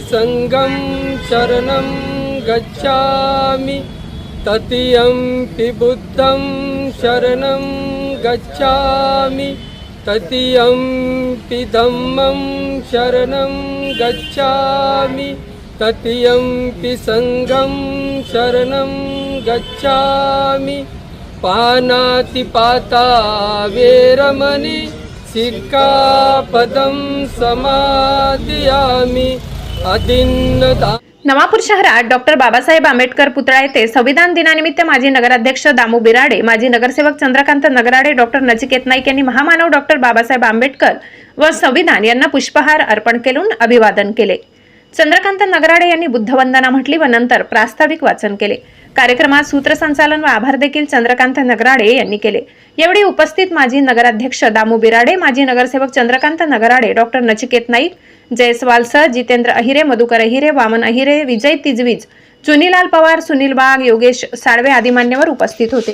सङ्गं शरणं गच्छामि। ततीयम्पि बुद्धं शरणं गच्छामि। ततीयम्पि धम्मं शरणं गच्छामि। ततीयम्पि सङ्गं शरणं गच्छामि। पानातिपाता वेरमणि सिक्कापदम समादयामि अदिन्नदा नवापूर शहरात डॉक्टर बाबासाहेब आंबेडकर पुतळा येथे संविधान दिनानिमित्त माजी नगराध्यक्ष दामू बिराडे माजी नगरसेवक चंद्रकांत नगराडे डॉक्टर नचिकेत नाईक यांनी महामानव डॉक्टर बाबासाहेब आंबेडकर व संविधान यांना पुष्पहार अर्पण करून अभिवादन केले. चंद्रकांत नगराडे यांनी बुद्धवंदना म्हटली व नंतर प्रास्ताविक वाचन केले. कार्यक्रमात सूत्रसंचालन व आभार देखील चंद्रकांत नगराडे यांनी केले. यावेळी उपस्थित माजी नगराध्यक्ष दामू बिराडे माजी नगरसेवक चंद्रकांत नगराडे डॉक्टर नचिकेत नाईक जयस्वाल सर जितेंद्र अहिरे मधुकर अहिरे वामन अहिरे विजय तिजवीज चुनीलाल पवार सुनील बाग योगेश साळवे आदी मान्यवर उपस्थित होते.